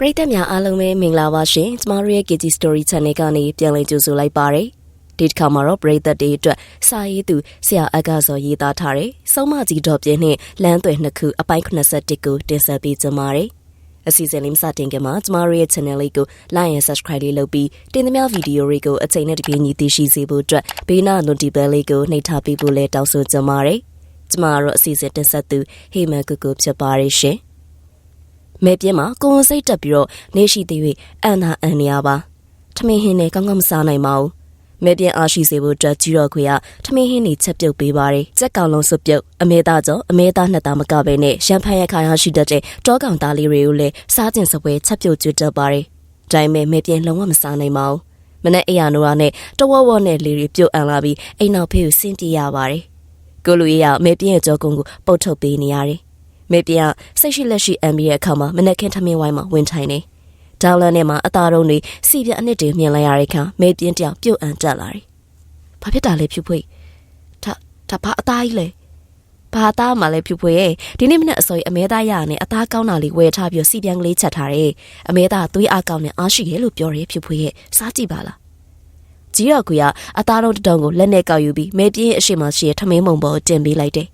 ပရိသတ်များအားလုံးပဲမင်္ဂလာပါရှင်ကျမတို့ရဲ့ KG Story Channel ကနေပြန်လည်ကြိုဆိုလိုက်ပါရစေဒီတစ်ခါမှာတော့ပရိသတ်တွေအတွက်စာရေးသူဆရာအကစောရေးသားထားတဲ့စုံမကြီးတော်ပြင်းနဲ့လမ်းသွယ်နှစ်ခုအပိုင်း81ကိုတင်ဆက်ပေးကြပါမယ်အစီအစဉ်လေးမစတင်ခင်မှာကျမတို့ရဲ့ channel လေးကို like and subscribe လေးလုပ်ပြီးတင်သမျှဗီဒီယိုတွေကိုအချိန်နဲ့တပြေးညီသိရှိစေဖို့အတွက်ဘေးနာ notification လေးကိုနှိပ်ထားပေးဖို့လည်းတောင်းဆိုကြပါရစေကျမတို့အစီအစဉ်တင်ဆက်သူဟေမန်ကူကူဖြစ်ပါရရှင် မဲပြင်းမှာကိုယ်စိတ်တက်ပြီးတော့နေရှိသေး၍အန်နာအန်နေရပါထမင်းဟင်းနဲ့ကောင်းကောင်းမစားနိုင်ပါဘူးမဲပြင်းအားရှိစေဖို့အတွက်ကြီးတော်ခွေကထမင်းဟင်းတွေချက်ပြုတ်ပေးပါတယ်စက်ကောင်လုံးစွပ်ပြုတ်အမဲသားကျော်အမဲသားနှစ်သားမကပဲနဲ့ရန်ဖန်ရခါရရှိတတ်တဲ့တောကောင်သားလေးတွေကိုလည်းစားကျင်စပွဲချက်ပြုတ်ကျွတ်တတ်ပါတယ်ဒါပေမဲ့မဲပြင်းလုံးဝမစားနိုင်ပါဘူးမနဲ့အရာနိုရာနဲ့တဝဝနဲ့လေတွေပြုတ်အန်လာပြီးအိမ်နောက်ဖေးကိုဆင်းပြေးရပါတယ်ကိုလူကြီးကမဲပြင်းရဲ့ကြောကုန်းကိုပုတ်ထုတ်ပေးနေရတယ် မေပြစိတ်ရှိလက်ရှိအံပြီးတဲ့အခါမှာမနက်ခင်းထမင်းဝိုင်းမှာဝင်ထိုင်နေ။ဒေါင်းလန်ထဲမှာအသားတုံးတွေစီပြအနှစ်တွေမြင်လိုက်ရတဲ့အခါမေပြင်းတယောက်ပြုတ်အံတက်လာတယ်။ဘာဖြစ်တာလဲဖြူဖွေး။ဒါဒါဘာအသားကြီးလဲ။ဘာအသားမှလည်းဖြူဖွေးရဲ့ဒီနေ့မနေ့အစောကြီးအမဲသားရရနဲ့အသားကောင်းတာလေးဝယ်ထားပြီးစီပြန်ကလေးချက်ထားတယ်။အမဲသားသွေးအားကောင်းနဲ့အားရှိရဲ့လို့ပြောတယ်ဖြူဖွေးရဲ့စားကြည့်ပါလား။ကြီးရကူကအသားတုံးတုံးကိုလက်နဲ့ကောက်ယူပြီးမေပြင်းရဲ့အရှိမရှိရဲ့ထမင်းမုံပေါ်တင်ပေးလိုက်တယ်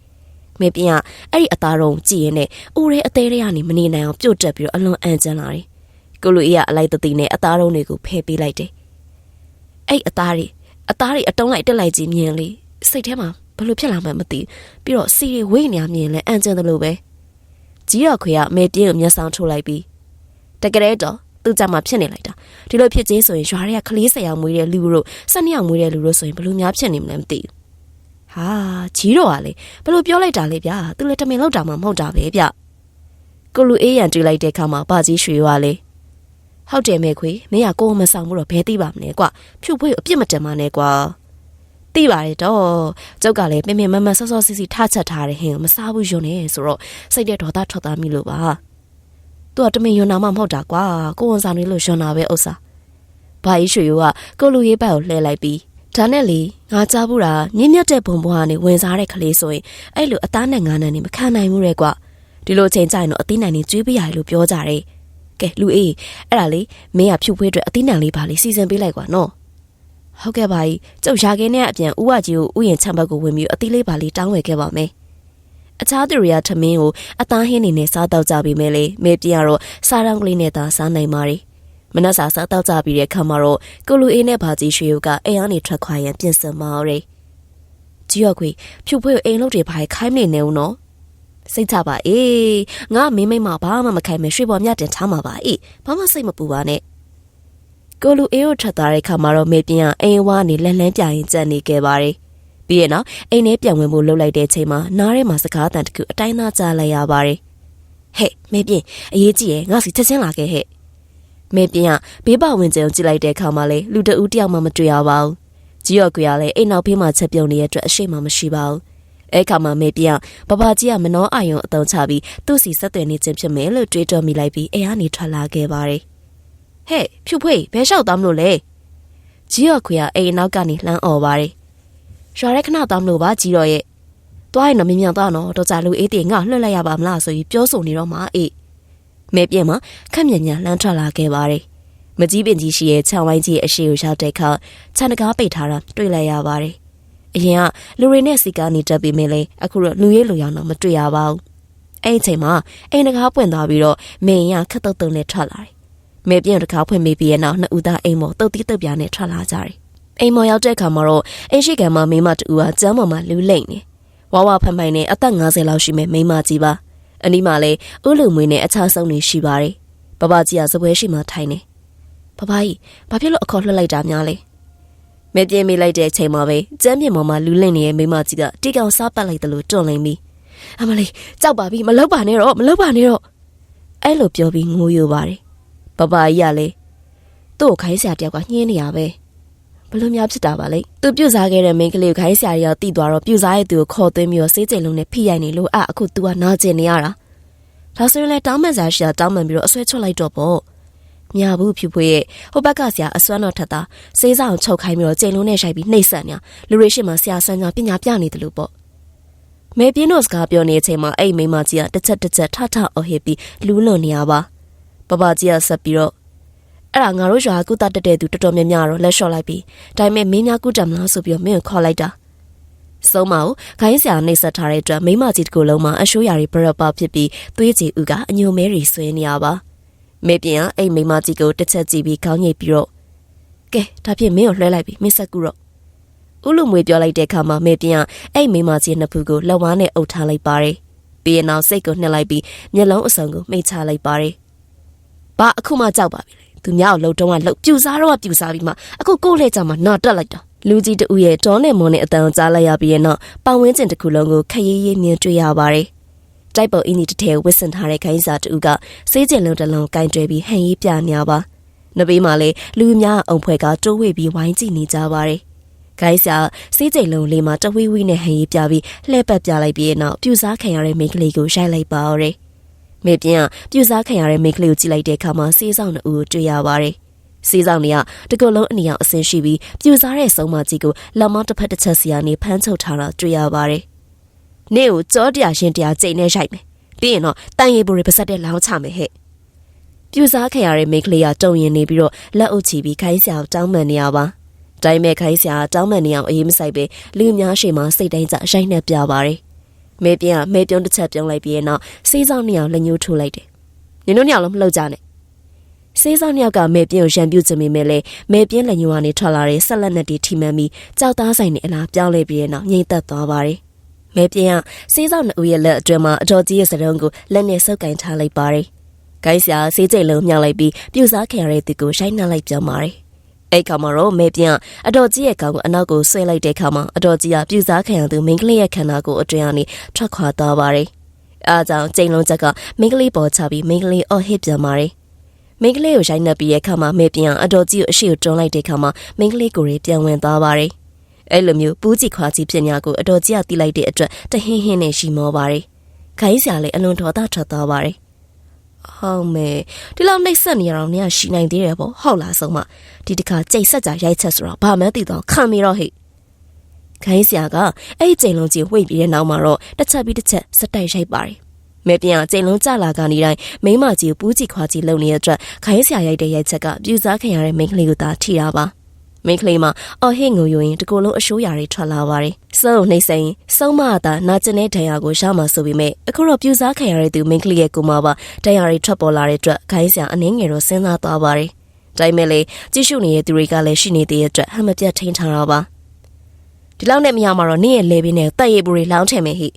မေပြင်းကအဲ့ဒီအသားရုံကြည့်ရင်နဲ့ဦးရဲအသေးတွေကနေမနေနိုင်အောင်ပြုတ်တက်ပြီးတော့အလွန်အံ့ကျန်းလာတယ်။ကိုလူအေးကအလိုက်တသိနဲ့အသားရုံတွေကိုဖယ်ပေးလိုက်တယ်။အဲ့အသားတွေအသားတွေအတုံးလိုက်တက်လိုက်ကြည့်မြင်လေစိတ်ထဲမှာဘလို့ဖြစ်လာမှမသိပြီးတော့စီတွေဝိတ်နေရမြင်လဲအံ့ကျန်းတယ်လို့ပဲကြီးတော်ခွေကမေပြင်းကိုမျက်စောင်းထိုးလိုက်ပြီးတကယ်တော့သူ့ကြမှာဖြစ်နေလိုက်တာဒီလိုဖြစ်ချင်းဆိုရင်ရွာတွေကကလေးဆယ်ယောက်မွေးတဲ့လူတို့၁၂ယောက်မွေးတဲ့လူတို့ဆိုရင်ဘလို့များဖြစ်နေမလဲမသိဘူး ဟာကြီးတော့ကလေဘလို့ပြောလိုက်တာလေဗျာသူလည်းတမင်လောက်တာမှမဟုတ်တာပဲဗျကိုလူအေးရန်တွေ့လိုက်တဲ့အခါမှာဘာကြီးရွှေရွာလေဟုတ်တယ်မေခွေမင်းကကိုယ်မဆောင်ဘူးတော့ဘဲသိပါမလဲကွဖြူဖွေးအပြစ်မတင်ပါနဲ့ကွာသိပါတယ်တော့ကျုပ်ကလည်းပင်ပင်မမဆော့ဆော့စီစီထချက်ထားတယ်ဟင်မစားဘူးယွန်းနေဆိုတော့စိတ်တဲ့ဒေါသထွက်သွားမိလို့ပါသူကတမင်ယွန်းနာမှမဟုတ်တာကွာကိုဝန်ဆောင်လေးလို့ယွန်းတာပဲဥစ္စာဘာကြီးရွှေရိုးကကိုလူရေးဘက်ကိုလှည့်လိုက်ပြီး ဒါနဲ့လေငါကြားဘူးတာမြင့်မြတ်တဲ့ဘုံဘွားကနေဝင်စားတဲ့ကလေးဆိုရင်အဲ့လိုအသားနဲ့ငါးနဲ့နေမခံနိုင်ဘူးတဲ့ကွာဒီလိုချိန်ကြရင်တော့အသီးနှံနေကျွေးပေးရတယ်လို့ပြောကြတယ်ကဲလူအေးအဲ့ဒါလေမင်းကဖြူဖွေးအတွက်အသီးနှံလေးပါလေးစီစဉ်ပေးလိုက်ကွာနော်ဟုတ်ကဲ့ပါကြီးကျုပ်ရာခင်းနဲ့အပြန်ဥဝကြီးကိုဥယျာဉ်ချမ်းဘက်ကိုဝင်ပြီးအသီးလေးပါလေးတောင်းဝယ်ခဲ့ပါမယ်အခြားသူတွေကထမင်းကိုအသားဟင်းနေနဲ့စားတော့ကြပြီမဲ့လေမေပြကတော့စားတောင်းကလေးနဲ့သာစားနိုင်ပါတယ် မနက်စာစားတော့ကြပြီးတဲ့ခါမှာတော့ကိုလူအေးနဲ့ဘာကြီးရွှေကအိမ်ကနေထွက်ခွာရန်ပြင်ဆင်မအောင်ရယ်ကြီးရော်ခွေဖြူဖွေးအိမ်လုံးတွေဘာခိုင်းနေနေဦးနော်စိတ်ချပါအေးငါမင်းမိမဘာမှမခိုင်းမယ်ရွှေပေါ်မြတ်တင်ထားမှာပါအေးဘာမှစိတ်မပူပါနဲ့ကိုလူအေးကိုထွက်သွားတဲ့ခါမှာတော့မေပြင်းကအိမ်ဝါနေလန်းလန်းပြရင်ကြံ့နေခဲ့ပါတယ်ပြီးရင်တော့အိမ်ထဲပြန်ဝင်ဖို့လှုပ်လိုက်တဲ့ချိန်မှာနားထဲမှာစကားတန်တခုအတိုင်းသားကြားလိုက်ရပါတယ်ဟဲ့မေပြင်းအရေးကြီးရဲ့ငါစီချက်ချင်းလာခဲ့ဟဲ့ မေပြင်းကဘေးပဝင်ကျုံကြည့်လိုက်တဲ့အခါမှာလေလူတဦးတယောက်မှမတွေ့ရပါဘူး။ကြီးရော်ကွေကလည်းအိမ်နောက်ဖေးမှာချက်ပြုံနေတဲ့အတွက်အရှိမမရှိပါဘူး။အဲခါမှာမေပြင်းကဘဘကြီးကမနှောအာယုံအတုံးချပြီးသူ့စီဆက်သွယ်နေခြင်းဖြစ်မယ်လို့တွေးတောမိလိုက်ပြီးအိမ်ကနေထွက်လာခဲ့ပါတယ်။ဟဲ့ဖြူဖွေးဘယ်လျှောက်သားမလို့လဲ။ကြီးရော်ခွေကအိမ်နောက်ကနေလှမ်းអော်ပါတယ်။ရွာရက်ခဏသားမလို့ပါကြီးရော်ရဲ့။သွားရင်တော့မြင်မြန်သွားတော့တော့ကြလူအေးတေငါလွှတ်လိုက်ရပါမလားဆိုပြီးပြောဆိုနေတော့မှအေး မဲပြင်းမှာခက်မြညာလှမ်းထွက်လာခဲ့ပါတယ်။မကြီးပင်ကြီးရှိရဲ့ခြံဝိုင်းကြီးအရှိကိုရောက်တဲ့အခါခြံတကားပိတ်ထားတာတွေ့လိုက်ရပါတယ်။အရင်ကလူတွေနဲ့စီကားနေတက်ပြီးမလဲအခုတော့လူရဲလူရောင်တော့မတွေ့ရပါဘူး။အဲ့ဒီအချိန်မှာအိမ်တကားပွင့်သွားပြီးတော့မင်းရခက်တုတ်တုံနဲ့ထွက်လာတယ်။မဲပြင်းတကားဖွင့်မိပြီးရဲ့နောက်နှစ်ဦးသားအိမ်မော်တုတ်တိတုတ်ပြားနဲ့ထွက်လာကြတယ်။အိမ်မော်ရောက်တဲ့အခါမှာတော့အိမ်ရှိကံမမိမတူကကျမ်းပေါ်မှာလူလိမ့်နေ။ဝါဝဖန်ဖိုင်နဲ့အသက်50လောက်ရှိမဲ့မိမကြီးပါ။ အနီးမှာလည်းဥလူမွေနဲ့အခြားဆုံးတွေရှိပါတယ်။ဘဘကြီးကစပွဲရှိမှထိုင်နေ။ဘဘကြီးဘာဖြစ်လို့အခေါ်လွှတ်လိုက်တာများလဲ။မဲပြင်းမိလိုက်တဲ့အချိန်မှာပဲကျမ်းမြေပေါ်မှာလူလင့်နေတဲ့မိမကြီးကတိကောင်စားပတ်လိုက်တယ်လို့တွန့်လိမ့်ပြီးအမလေးကြောက်ပါပြီမလောက်ပါနဲ့တော့မလောက်ပါနဲ့တော့အဲ့လိုပြောပြီးငိုယိုပါတယ်။ဘဘကြီးကလည်းသူ့ကိုခိုင်းဆရာတယောက်ကညှင်းနေရပဲ။ ဘလို့များဖြစ်တာပါလဲသူပြုတ်စားခဲ့တဲ့မိန်းကလေးကိုခိုင်းဆရာကြီးကတိသွားတော့ပြုတ်စားရဲ့သူကိုခေါ်သွင်းပြီးတော့စေးကျင်လုံးနဲ့ဖိရိုက်နေလို့အအခု तू ကနာကျင်နေရတာဒါဆိုရင်လည်းတောင်းပန်စားရှာတောင်းပန်ပြီးတော့အဆွဲချွတ်လိုက်တော့ပေါ့မြဘူးဖြူဖွေးရဲ့ဟိုဘက်ကဆရာအစွမ်းတော်ထက်တာစေးဆောင်ချုပ်ခိုင်းပြီးတော့ကျိန်လုံးနဲ့ရှိုက်ပြီးနှိပ်စက်ညာလူတွေရှိမှဆရာဆန်းကြောင့်ပညာပြနေတယ်လို့ပေါ့မဲပြင်းတို့စကားပြောနေတဲ့အချိန်မှာအဲ့မိမကြီးကတစ်ချက်တစ်ချက်ထထအော်ဟစ်ပြီးလူးလွန်နေရပါဘပကြီးကဆက်ပြီးတော့ အဲ့ဒါငါတို့ရွာကုသတက်တဲ့သူတော်တော်များများတော့လက်လျှော့လိုက်ပြီဒါပေမဲ့မင်းများကုတမလားဆိုပြီးတော့မင်းကိုခေါ်လိုက်တာဆုံးမအောင်ခိုင်းဆရာနှိပ်စက်ထားတဲ့အတွက်မိမကြီးတစ်ခုလုံးမှာအရှိုးရာတွေဘရက်ပါဖြစ်ပြီးသွေးကြည်ဥကအညိုမဲတွေဆွဲနေရပါမေပြင်ကအဲ့မိမကြီးကိုတစ်ချက်ကြည့်ပြီးခေါင်းညိတ်ပြီးတော့ကဲဒါဖြင့်မင်းကိုလွှဲလိုက်ပြီမင်းဆက်ကူတော့ဥလူမွေပြောလိုက်တဲ့အခါမှာမေပြင်ကအဲ့မိမကြီးနှစ်ဖူးကိုလက်ဝါးနဲ့အုပ်ထားလိုက်ပါတယ်ပြီးရင်နောက်စိတ်ကိုနှက်လိုက်ပြီးမျက်လုံးအစုံကိုမိတ်ချလိုက်ပါတယ်ဘာအခုမှကြောက်ပါပြီလေ သူများကိုလှုပ်တုံးကလှုပ်ပြူစားတော့ပြူစားပြီးမှအခုကိုယ့်လက်ကြမှာနာတက်လိုက်တာလူကြီးတူရဲ့ဒေါနဲ့မွန်နဲ့အတန်ကြားလိုက်ရပြီးရဲ့နောက်ပတ်ဝန်းကျင်တစ်ခုလုံးကိုခရီးရေးမြင်တွေ့ရပါတယ်တိုက်ပေါ်အင်းကြီးတစ်ထည်ဝစ်ဆင်ထားတဲ့ခိုင်းစာတူကစေးကျင်လုံးတစ်လုံးကင်တွယ်ပြီးဟန်ရေးပြနေပါနဘေးမှာလေလူများအုံဖွဲ့ကတိုးဝေပြီးဝိုင်းကြည့်နေကြပါတယ်ခိုင်းစာစေးကျင်လုံးလေးမှာတဝီဝီနဲ့ဟန်ရေးပြပြီးလှည့်ပတ်ပြလိုက်ပြီးရဲ့နောက်ပြူစားခံရတဲ့မိန်းကလေးကိုရိုက်လိုက်ပါတော့ မေပြင်းကပြူစားခံရတဲ့မိန်းကလေးကိုကြည့်လိုက်တဲ့အခါမှာစေးဆောင်နှစ်ဦးတွေ့ရပါတယ်စီးဆောင်နေရတကုတ်လုံးအနီအောင်အဆင်းရှိပြီးပြူစားတဲ့ဆုံးမကြီးကိုလက်မတစ်ဖက်တစ်ချက်စီကနေဖမ်းချုပ်ထားတာတွေ့ရပါတယ်။နေ့ကိုကြောတရားရှင်တရားကြိတ်နဲ့ရိုက်မယ်။ပြီးရင်တော့တန်ရီဘူတွေပါဆက်တဲ့လောင်းချမယ်ဟဲ့။ပြူစားခင်ရတဲ့မိန်းကလေးကတုံရင်နေပြီးတော့လက်အုပ်ချပြီးခိုင်းဆရာတောင်းပန်နေရပါ။တိုင်းမဲ့ခိုင်းဆရာတောင်းပန်နေအောင်အေးမဆိုင်ပဲလူများရှိမှစိတ်တိုင်းကြရိုက်နှက်ပြပါတယ်။ မဲပြင်းကမဲပြုံးတစ်ချက်ပြုံးလိုက်ပြီးနောက်စေးဆောင်နေအောင်လက်ညှိုးထိုးလိုက်တယ်။နင်တို့ညောင်လုံးမလှုပ်ကြနဲ့စေးစောနှစ်ယောက်ကမဲပြင်းကိုရံပြူချင်မိမဲ့လေမဲပြင်းလက်ညှိုးကနေထွက်လာတဲ့ဆက်လက်နဲ့တီထိမှန်ပြီးကြောက်သားဆိုင်နဲ့အလားပြောင်းလဲပြီးတဲ့နောက်ငြိမ်သက်သွားပါတယ်။မဲပြင်းကစေးစောနှစ်ဦးရဲ့လက်အတွင်းမှာအတော်ကြီးရဲ့စရုံးကိုလက်နဲ့ဆုပ်ကင်ထားလိုက်ပါတယ်။ဂိုင်းဆရာစေးကျိတ်လုံးမြောက်လိုက်ပြီးပြူစားခံရတဲ့သူကိုရှိုင်းနှက်လိုက်ပြောင်းပါတယ်။ အဲ့ခါမှာတော့မဲပြင်းအတော်ကြီးရဲ့ကောင်ကအနောက်ကိုဆွဲလိုက်တဲ့ခါမှာအတော်ကြီးကပြူစားခံရသူမိန်းကလေးရဲ့ခန္ဓာကိုယ်အတွင်းကနေထွက်ခွာသွားပါတယ်။အားကြောင့်ကျိန်လုံးချက်ကမိန်းကလေးပေါ်ချပြီးမိန်းကလေးအော်ဟစ်ပြန်ပါတယ်။မိန်းကလေးကိုရိုက်နှက်ပြီးတဲ့အခါမှာမေပြင်းအတော်ကြီးကိုအရှိကိုတွန်းလိုက်တဲ့အခါမှာမိန်းကလေးကိုရေပြန်ဝင်သွားပါတယ်။အဲ့လိုမျိုးပူးကြည့်ခွာကြည့်ဖြစ်ညာကိုအတော်ကြီးကတီးလိုက်တဲ့အတွက်တဟင်းဟင်းနဲ့ရှိမောပါတယ်။ခိုင်းစရာလည်းအလွန်တော်သားထွက်သွားပါတယ်။ ဟုတ်မယ်ဒီလောက်နှိပ်စက်နေရအောင်နေရရှိနိုင်သေးတယ်ပေါ့ဟုတ်လားဆုံးမဒီတစ်ခါကြိတ်ဆက်ကြရိုက်ချက်ဆိုတော့ဘာမှသိတော့ခံမရောဟိခိုင်းစရာကအဲ့ဒီကြိမ်လုံးကြီးဝိတ်ပြီးတဲ့နောက်မှာတော့တစ်ချက်ပြီးတစ်ချက်စက်တိုက်ရိုက်ပါတယ်မဲပြန်အကျိန်လုံးကြလာကနေတိုင်းမိမကြီးကိုပူးကြည့်ခွာကြည့်လုံနေတဲ့အတွက်ခိုင်းဆရာရိုက်တဲ့ရိုက်ချက်ကပြူစားခင်ရတဲ့မိန်းကလေးကိုသာထိတာပါ မိန်းကလေးမအော်ဟစ်ငိုယိုရင်တကူလုံးအရှိုးရာတွေထွက်လာပါတယ်စုံနှိမ့်စိန်စုံမတာနာကျင်တဲ့ဒဏ်ရာကိုရမှာဆိုပေမဲ့အခုတော့ပြူစားခင်ရတဲ့သူမိန်းကလေးရဲ့ကိုမပါဒဏ်ရာတွေထွက်ပေါ်လာတဲ့အတွက်ခိုင်းဆရာအနှင်းငယ်တော့စဉ်းစားသွားပါတယ်ဒါပေမဲ့လေကြည့်ရှုနေတဲ့သူတွေကလည်းရှိနေတဲ့အတွက်ဟမ်မပြတ်ထိန်ထားတာပါဒီလောက်နဲ့မရမှာတော့နင့်ရဲ့လေပင်းနဲ့တက်ရည်ဘူးတွေလောင်းထည့်မယ်ဟိ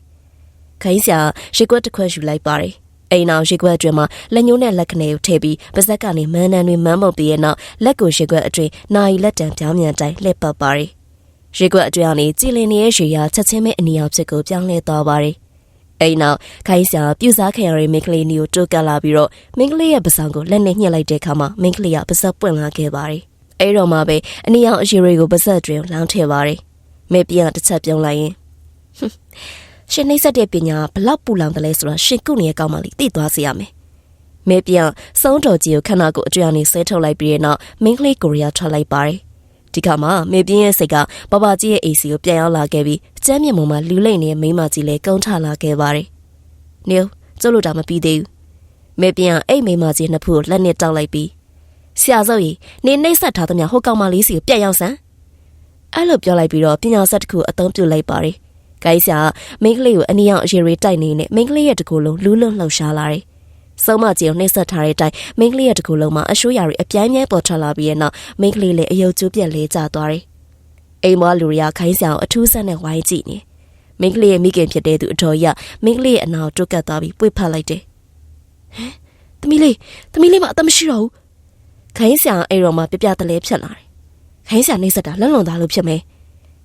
ခိုင်းဆရာရေကွက်တစ်ခွက်ယူလိုက်ပါတယ် အိမ်အောင်ရေကွက်အတွင်းမှာလက်ညှိုးနဲ့လက်ခနဲကိုထည့်ပြီးပါဇက်ကနေမန်းနန်းတွေမန်းမုတ်ပြီးရဲ့နောက်လက်ကိုရေကွက်အတွင်းနိုင်လက်တံပြောင်းမြန်တိုင်းလှည့်ပတ်ပါတယ်ရေကွက်အတွင်းကနေကြည်လင်နေတဲ့ရေရာချက်ချင်းမဲ့အနီအောင်ဖြစ်ကိုပြောင်းလဲသွားပါတယ်အိမ်နောက်ခိုင်းဆရာပြူစားခင်ရတဲ့မိန်းကလေးနီကိုတိုးကပ်လာပြီးတော့မိန်းကလေးရဲ့ပစောင်ကိုလက်နဲ့ညှစ်လိုက်တဲ့အခါမှာမိန်းကလေးကပါဇက်ပွင့်လာခဲ့ပါတယ်အဲ့တော့မှပဲအနီအောင်အရေတွေကိုပါဇက်အတွင်းလောင်းထည့်ပါတယ်မေပြန်တစ်ချက်ပြုံးလိုက်ရင် ရှင်နှိမ့်ဆက်တဲ့ပညာဘလောက်ပူလောင်တယ်လဲဆိုတာရှင်ကုနေရဲ့ကောင်းမလေးသိသွားစေရမယ်။မဲပြန်စုံးတော်ကြီးကိုခန္ဓာကိုယ်အတွေ့အကြုံဆဲထုတ်လိုက်ပြီးတဲ့နောက်မင်းကလေးကိုရီးယားထွက်လိုက်ပါတယ်။ဒီကမှာမေပြင်းရဲ့စိတ်ကဘဘကြီးရဲ့အိမ်စီကိုပြန်ရောက်လာခဲ့ပြီးကျမ်းမြေမုံမှာလူလိမ့်နေတဲ့မိမကြီးလည်းကုန်းထလာခဲ့ပါတယ်။နေကျုပ်လို့တာမပြီးသေးဘူး။မေပြန်အိမ်မိမကြီးနှစ်ဖူးကိုလက်နဲ့တောက်လိုက်ပြီးဆရာစောကြီးနေနှိမ့်ဆက်ထားသမျှဟိုကောင်မလေးစီကိုပြတ်ရောက်စမ်းအဲ့လိုပြောလိုက်ပြီးတော့ပညာဆက်တစ်ခုအသုံးပြုလိုက်ပါတယ် ဂိုင်းဆာမိန်းကလေးကိုအနီရောင်အရေတွေတိုက်နေနဲ့မိန်းကလေးရဲ့တကူလုံးလူးလွန့်လှောက်ရှားလာတယ်။စုံမကြီးကိုနှိမ့်ဆက်ထားတဲ့အတိုင်းမိန်းကလေးရဲ့တကူလုံးမှာအရှိုးရာတွေအပြိုင်ပြိုင်ပေါ်ထွက်လာပြီးတဲ့နောက်မိန်းကလေးလည်းအယုတ်ကျိုးပြက်လဲကျသွားတယ်။အိမ်မလူရီယာခိုင်းဆာကိုအထူးဆန်းနဲ့ဝိုင်းကြည့်နေ။မိန်းကလေးရဲ့မိခင်ဖြစ်တဲ့သူအတော်ရမိန်းကလေးရဲ့အနာကိုတွက်ကတ်သွားပြီးပွေဖက်လိုက်တယ်။ဟမ်သမီးလေးသမီးလေးမအသက်မရှိတော့ဘူး။ခိုင်းဆာအိမ်တော်မှာပြပြတလဲဖြစ်လာတယ်။ခိုင်းဆာနှိမ့်ဆက်တာလွန်လွန်သားလို့ဖြစ်မယ်။။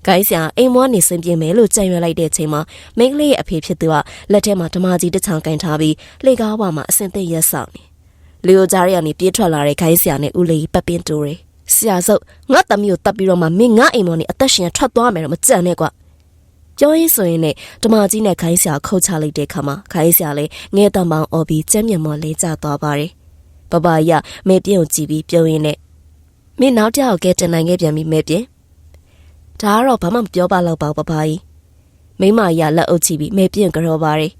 ဂိုင်းဆရာအိမ်မွားနေစင်ပြင်းမယ်လို့ကြံရွယ်လိုက်တဲ့အချိန်မှာမိန်းကလေးရဲ့အဖေဖြစ်သူကလက်ထဲမှာဓမာကြီးတစ်ချောင်းကင်ထားပြီးလေကားဝါမှာအစင်သိရက်ဆောင်နေ။လီယိုဂျာရီကနေပြေးထွက်လာတဲ့ဂိုင်းဆရာနဲ့ဦးလေးပတ်ပင်းတိုးတယ်။ဆရာစုပ်ငါသမီးကိုတပ်ပြီးတော့မှမင်းငါအိမ်မော်နေအသက်ရှင်ထွက်သွားမယ်တော့မကြံနဲ့ကွာ။ပြောရင်းဆိုရင်နဲ့ဓမာကြီးနဲ့ခိုင်းဆရာခုတ်ချလိုက်တဲ့ခါမှာခိုင်းဆရာလည်းငဲတံပေါင်းအော်ပြီးကျမ်းမြတ်မော်လေးကျသွားပါတယ်။ဘဘရမေပြင်းကိုကြည့်ပြီးပြောရင်းနဲ့မင်းနောက်တယောက်ကဲတင်နိုင်ခဲ့ပြန်ပြီမေပြင်း ဒါကတော့ဘာမှမပြောပါတော့ပါဘူးပပကြီးမိမရလက်အုပ်ချပြီးမေပြင့်ကြော်ပါတယ်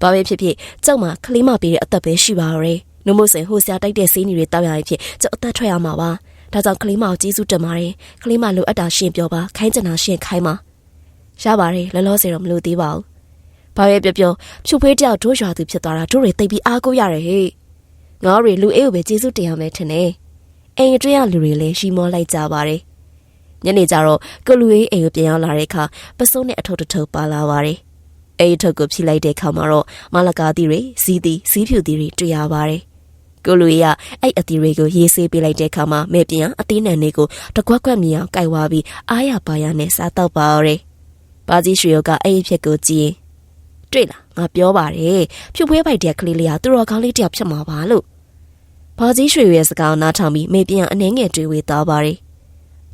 ဘာပဲဖြစ်ဖြစ်ကြောက်မှကလေးမပေးတဲ့အသက်ပဲရှိပါရဲ့နှုတ်မစင်ဟိုဆရာတိုက်တဲ့စီးနီတွေတောက်ရရင်ဖြစ်ကျုပ်အသက်ထွက်ရမှာပါဒါကြောင့်ကလေးမကိုကျေးဇူးတင်ပါတယ်ကလေးမလိုအပ်တာရှင်ပြောပါခိုင်းချင်တာရှင်ခိုင်းပါရပါတယ်လောလောဆယ်တော့မလို့သေးပါဘူးဘာပဲပြောပြောဖြူဖေးတယောက်တို့ရွာသူဖြစ်သွားတာတို့တွေသိပြီးအားကိုးရတယ်ဟဲ့ငါတို့တွေလူအေးကိုပဲကျေးဇူးတင်ရမယ်ထင်တယ်အိမ်အတွင်းကလူတွေလည်းရှိမောလိုက်ကြပါတယ် ညနေကျတော့ကလူအေးအိမ်ကိုပြန်ရောက်လာတဲ့အခါပစုံးနဲ့အထုပ်တစ်ထုပ်ပါလာပါတယ်အဲ့ဒီထုပ်ကိုဖြိလိုက်တဲ့အခါမှာတော့မလကားသီးတွေစီးသီးစီးဖြူသီးတွေတွေ့ရပါတယ်ကိုလူရီကအဲ့အသီးတွေကိုရေးဆေးပေးလိုက်တဲ့အခါမှာမေပြန်အသီးနှံတွေကိုတကွက်ကွက်မြေအောင်ကြိုက်ဝါပြီးအားရပါရနဲ့စားတော့ပါရော။ဘာကြီးရွှေရောကအဲ့ဒီဖြစ်ကိုကြည့်တွေ့လားငါပြောပါတယ်ဖြူဖွဲပိုက်တဲ့ကလေးလေးကသူတော်ကောင်းလေးတယောက်ဖြစ်မှာပါလို့ဘာကြီးရွှေရဲ့စကားနားထောင်ပြီးမေပြန်အနှဲငယ်တွေးဝေသွားပါတယ်။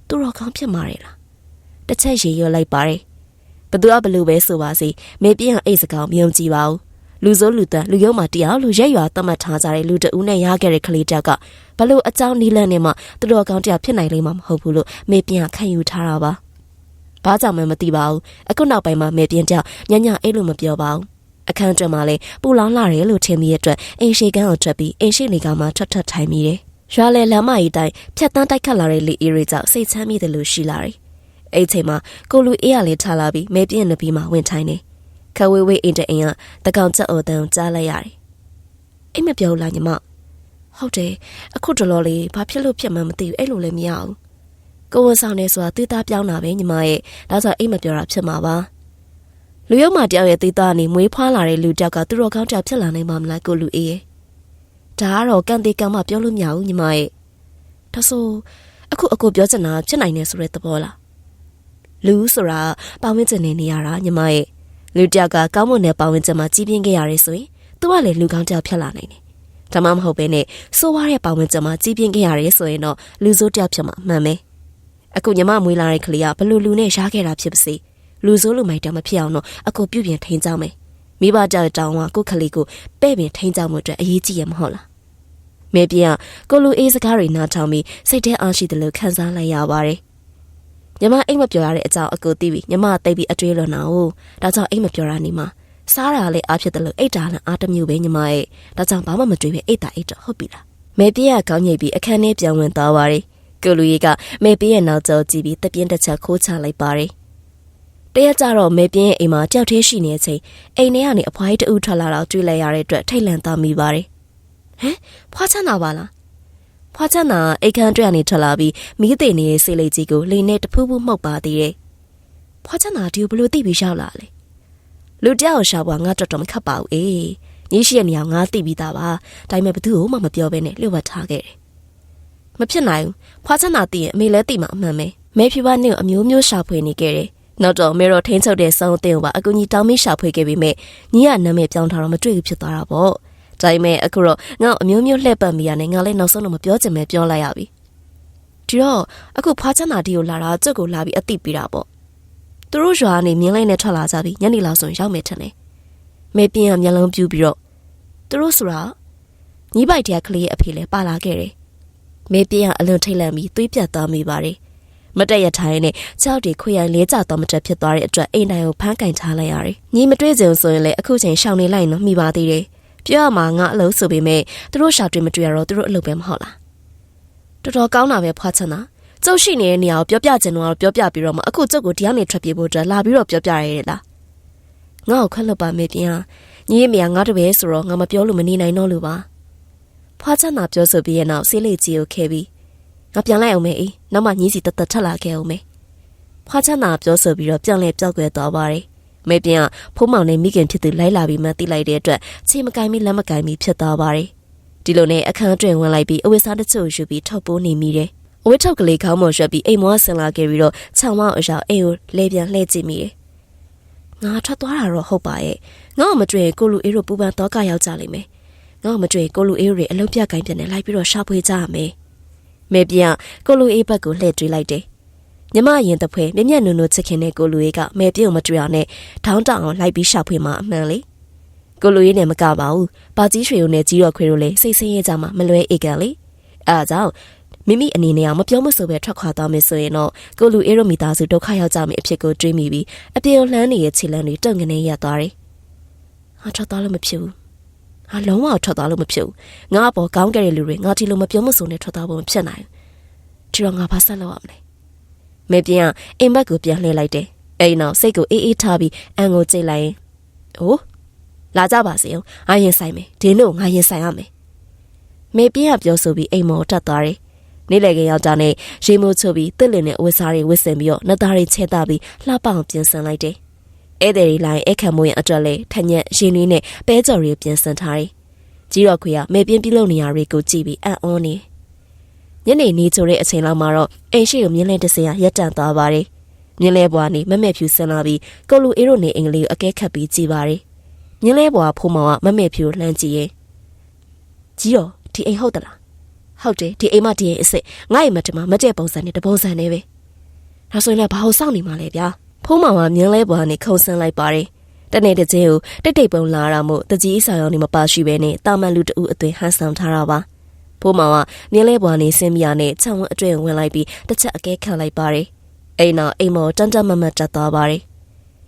သူတော်ကောင်းဖြစ်မှာလေလား။တစ်ချက်ရေရွလိုက်ပါတယ်။ဘသူကဘလူပဲဆိုပါစေမေပြန်အိတ်စကားမယုံကြည်ပါဘူး။လူစိုးလူတန်းလူယုံမှတရားလူရက်ရွာသတ်မှတ်ထားကြတဲ့လူတဦးနဲ့ရခဲ့တဲ့ကလေးတယောက်ကဘလို့အကြောင်းနီးလန့်နဲ့မှသူတော်ကောင်းတယောက်ဖြစ်နိုင်လိမ့်မှာမဟုတ်ဘူးလို့မေပြန်ခံယူထားတာပါ။ဘာကြောင့်မှမသိပါဘူး။အခုနောက်ပိုင်းမှာမေပြန်တယောက်ညညအဲ့လိုမပြောပါဘူး။အခန်းတွင်မှာလည်းပူလောင်လာတယ်လို့ထင်မိတဲ့အတွက်အိမ်ရှိကန်းကိုထွက်ပြီးအိမ်ရှိနေကမှထွက်ထွက်ထိုင်မိတယ်။ ရွာလေလမ်းမကြီးတိုင်းဖြတ်တန်းတိုက်ခတ်လာတဲ့လေအေးတွေကြောင့်စိတ်ချမ်းမြေတယ်လို့ရှိလာတယ်။အဲ့ချိန်မှာကိုလူအေးရလေးထားလာပြီးမဲပြင်းနေပြီးမှဝင်ထိုင်နေ။ခဝေးဝေးအင်တအင်ကတကောင်ချက်အော်တန်ကြားလိုက်ရတယ်။အိမ်မပြောလားညီမ။ဟုတ်တယ်အခုတလောလေးဘာဖြစ်လို့ဖြစ်မှန်းမသိဘူးအဲ့လိုလည်းမရဘူး။ကိုဝန်ဆောင်နေဆိုတာတေးသားပြောင်းတာပဲညီမရဲ့ဒါဆိုအိမ်မပြောတာဖြစ်မှာပါ။လူရုံမတယောက်ရဲ့တေးသားနေမွေးဖွားလာတဲ့လူတယောက်ကသူတော်ကောင်းတယောက်ဖြစ်လာနိုင်မှာမလားကိုလူအေးရဲ့။ ဒါကတော့ကံတေကံမပြောလို့မရဘူးညီမရဲ့။ဒါဆိုအခုအကိုပြောချင်တာဖြစ်နိုင်နေဆိုတဲ့သဘောလား။လူဆိုတာပါဝင်ကျင်နေနေရတာညီမရဲ့လူတယောက်ကကောင်းမွန်တဲ့ပါဝင်ကျင်မှာကြီးပြင်းခဲ့ရတယ်ဆိုရင်သူကလည်းလူကောင်းတယောက်ဖြစ်လာနိုင်တယ်။ဒါမှမဟုတ်ဘဲနဲ့စိုးဝါးတဲ့ပါဝင်ကျင်မှာကြီးပြင်းခဲ့ရတယ်ဆိုရင်တော့လူဆိုးတယောက်ဖြစ်မှာမှန်မယ်။အခုညီမမွေးလာတဲ့ကလေးကဘလို့လူနဲ့ရှားခဲ့တာဖြစ်ပါစေ။လူဆိုးလူမိုက်တောင်မဖြစ်အောင်တော့အကိုပြုပြင်ထိန်ကြောင်းမယ်။မိဘကြောက်တောင်းကကိုခလေးကိုပဲ့ပင်ထိန်ကြောင်းမှုအတွက်အရေးကြီးရမဟုတ်လား။ မဲပြန်ကိုလူအေးစကားတွေနားထောင်ပြီးစိတ်ထဲအားရှိတယ်လို့ခံစားလိုက်ရပါတယ်။ညီမအိမ်မပြောရတဲ့အကြောင်းအကိုသိပြီညီမသိပြီးအတွေးလွန်တာ哦ဒါကြောင့်အိမ်မပြောရနေမှာစားတာလည်းအားဖြစ်တယ်လို့အိတ်တာလည်းအားတမျိုးပဲညီမရဲ့ဒါကြောင့်ဘာမှမတွေးပဲအိတ်တာအိတ်တော့ဟုတ်ပြီလားမဲပြည့်ကကောင်းညိတ်ပြီးအခန်းထဲပြန်ဝင်သွားပါတယ်ကိုလူကြီးကမဲပြည့်ရဲ့နောက်ကျောကြည့်ပြီးတပြင်းတစ်ချက်ခိုးချလိုက်ပါတယ်တရက်ကြတော့မဲပြင်းရဲ့အိမ်မှာကြောက်သေးရှိနေတဲ့အချိန်အိမ်ထဲကနေအဖွားကြီးတူထွက်လာတော့တွေ့လိုက်ရတဲ့အတွက်ထိတ်လန့်သွားမိပါတယ် ဟမ်ဖွားချမ်းသာပါလားဖွာချန်နာအိတ်ခမ်းတွေ့ကနေထွက်လာပြီးမိသေးနေတဲ့ဆေးလိပ်ကြီးကိုလေနဲ့တဖူးဖူးမှုတ်ပါသေးတယ်။ဖွာချန်နာဒီကိုဘလို့သိပြီးရောက်လာလေ။လူတယောက်ရှာပွားငါတော်တော်မခတ်ပါဘူးအေး။ညီရှိရဲ့နေရာငါသိပြီးသားပါ။ဒါပေမဲ့ဘသူ့ကိုမှမပြောဘဲနဲ့လျှို့ဝှက်ထားခဲ့တယ်။မဖြစ်နိုင်ဘူး။ဖွာချန်နာသိရင်အမေလည်းသိမှာအမှန်ပဲ။မဲဖြူပါနေကိုအမျိုးမျိုးရှာဖွေနေခဲ့တယ်။နောက်တော့မေရောထိန်းချုပ်တဲ့စောင်းအသိကိုပါအကူကြီးတောင်းမိရှာဖွေခဲ့ပြီးမြဲညီကနာမည်ပြောင်းထားတော့မတွေ့ဘူးဖြစ်သွားတာပေါ့။ ဒါပေမဲ့အခုတော့ငါ့အမျိုးမျိုးလှည့်ပတ်မိရတယ်ငါလည်းနောက်ဆုံးတော့မပြောချင်ပဲပြောလိုက်ရပြီဒီတော့အခုဖွားချမ်းသာဒီကိုလာတာကြွက်ကိုလာပြီးအသိပေးတာပေါ့သူတို့ရွာကနေမြင်းလိုက်နဲ့ထွက်လာကြပြီညနေလောက်ဆိုရင်ရောက်မယ်ထင်တယ်မေပြင်းကမျက်လုံးပြူးပြီးတော့သူတို့ဆိုတာညီပိုက်တရားကလေးရဲ့အဖေလည်းပါလာခဲ့တယ်မေပြင်းကအလွန်ထိတ်လန့်ပြီးသွေးပြတ်သွားမိပါတယ်မတက်ရထိုင်နဲ့ကြောက်တွေခွေရိုင်လဲကျတော့မတက်ဖြစ်သွားတဲ့အတွက်အိမ်တိုင်ကိုဖမ်းကင်ထားလိုက်ရတယ်။ညီမတွေ့ကြုံဆိုရင်လည်းအခုချိန်ရှောင်နေလိုက်နော်မိပါသေးတယ် ပြောရမှာငါအလုပ်ဆိုပေမဲ့သူတို့ရှာတွေ့မတွေ့ရတော့သူတို့အလုပ်ပဲမဟုတ်လားတော်တော်ကောင်းတာပဲဖွာချင်တာကျုပ်ရှိနေတဲ့နေရာကိုပြောပြချင်တော့ပြောပြပြီးတော့မှအခုကျုပ်ကိုတရားနေထွက်ပြေးဖို့အတွက်လာပြီးတော့ပြောပြရဲတဲ့လားငါ့ကိုခွက်လွတ်ပါမေပြန်ညီရဲ့မယားငါတပည့်ဆိုတော့ငါမပြောလို့မနေနိုင်တော့လို့ပါဖွာချင်တာပြောဆိုပြီးရဲ့နောက်ဆေးလေးကြီးကိုခဲပြီးငါပြန်လိုက်အောင်မေအေးနောက်မှညီစီတသက်ထက်လာခဲ့အောင်မေဖွာချင်တာပြောဆိုပြီးတော့ပြန်လဲပြောက်ွယ်သွားပါတယ် မဲပြင်းကဖုံးမောင်နဲ့မိခင်ဖြစ်သူလိုက်လာပြီးမှသိလိုက်တဲ့အတွက်ခြေမကင်ပြီးလက်မကင်ပြီးဖြစ်သွားပါတယ်။ဒီလိုနဲ့အခန်းအတွင်းဝင်လိုက်ပြီးအဝတ်စားတချို့ယူပြီးထုတ်ပိုးနေမိတယ်။အဝတ်ထုတ်ကလေးခေါင်းပေါ်ရွှက်ပြီးအိမ်မောဆင်လာခဲ့ပြီးတော့ခြောင်မောင်အရာအိမ်ကိုလဲပြန်လှည့်ကြည့်မိတယ်။ငါထွက်သွားတာတော့ဟုတ်ပါရဲ့။ငါ့မတွေ့ကိုလူအေးတို့ပူပန်တော့ကရောက်ကြလိမ့်မယ်။ငါ့မတွေ့ကိုလူအေးတို့အလုံးပြကိုင်းပြန်နေလိုက်ပြီးတော့ရှာဖွေကြရမယ်။မဲပြင်းကိုလူအေးဘက်ကိုလှည့်တွေးလိုက်တယ် မြမရင်တဖွဲမြက်မြက်နုံနုံချစ်ခင်တဲ့ကိုလူရေးကမဲပြုံမတွေ့အောင်နဲ့ထောင်းတောင်အောင်လိုက်ပြီးရှာဖွေမှာအမှန်လေကိုလူရေးနဲ့မကပါဘူးပါကြီးရွှေုံနဲ့ကြီးတော်ခွေတို့လည်းစိတ်ဆင်းရဲကြမှာမလွဲအေကန်လေအဲဒါကြောင့်မိမိအနေနဲ့မပြောမဆိုပဲထွက်ခွာသွားမယ်ဆိုရင်တော့ကိုလူအေးရိုမီသားစုဒုက္ခရောက်ကြမယ်အဖြစ်ကိုတွေးမိပြီးအပြေလှမ်းနေတဲ့ခြေလမ်းတွေတုံငနေရသွားတယ်။ဟာထွက်သွားလို့မဖြစ်ဘူးငါလုံးဝထွက်သွားလို့မဖြစ်ဘူးငါအပေါ်ကောင်းခဲ့တဲ့လူတွေငါဒီလိုမပြောမစုံနဲ့ထွက်သွားဖို့မဖြစ်နိုင်ဘူးဒီတော့ငါဘာဆက်လုပ်ရမလဲ မေပြင်းကအိမ်ဘက်ကိုပြန်လှည့်လိုက်တယ်အဲ့ဒီနောက်စိတ်ကိုအေးအေးထားပြီးအန်ကိုကြိတ်လိုက်ရင်အိုးလာကြပါစေအောင်ငါရင်ဆိုင်မယ်ဒီနေ့ငါရင်ဆိုင်ရမယ်မေပြင်းကပြောဆိုပြီးအိမ်မော်တက်သွားတယ်နေ့လည်ခင်းယောက်ျားနဲ့ရေမိုးချိုပြီးတစ်လင်နဲ့ဝစ်စားတွေဝစ်စင်ပြီးတော့နှစ်သားတွေချဲတာပြီးလှပအောင်ပြင်ဆင်လိုက်တယ်ဧည့်သည်တွေလိုက်အခမ်းမိုးရင်အတွက်လဲထညက်ရင်နွေးနဲ့ပဲကြော်တွေပြင်ဆင်ထားတယ်ကြီးတော်ခွေကမေပြင်းပြုလုပ်နေရတွေကိုကြည့်ပြီးအံ့ဩနေ ညနေနေချိုတဲ့အချိန်လောက်မှာတော့အိမ်ရှိကိုမြင်းလဲတစင်ရရက်တန်သွားပါတယ်မြင်းလဲဘွားနေမမဲ့ဖြူဆင်လာပြီးကိုလူအေးတို့နေအင်္ဂလိပ်ကိုအကဲခတ်ပြီးကြည်ပါတယ်မြင်းလဲဘွားဖိုးမောင်ကမမဲ့ဖြူလှမ်းကြည့်ရင်ကြီးတော်ဒီအိမ်ဟုတ်သလားဟုတ်တယ်ဒီအိမ်မဒီအိမ်အစ်စ်ငါ့အိမ်မတမမတဲ့ပုံစံနဲ့တပုံစံနဲ့ပဲဒါဆိုရင်လည်းဘာလို့စောင့်နေမှလဲဗျာဖိုးမောင်ကမြင်းလဲဘွားနေခုံဆန်းလိုက်ပါတယ်တနေ့တစ်ချိန်ကိုတိတ်တိတ်ပုံလာတာမို့တကြီးအဆောင်ရောင်နေမပါရှိပဲနဲ့တာမန်လူတူအသွင်ဟန်ဆောင်ထားတာပါ ဖိုးမောင်ကမြင်းလဲဘွားနေဆင်းမြာနဲ့ခြံဝန်းအတွင်းဝင်လိုက်ပြီးတစ်ချက်အကဲခတ်လိုက်ပါတယ်အိမ်နောက်အိမ်မော်တန်တန်မမတ်တက်သွားပါတယ်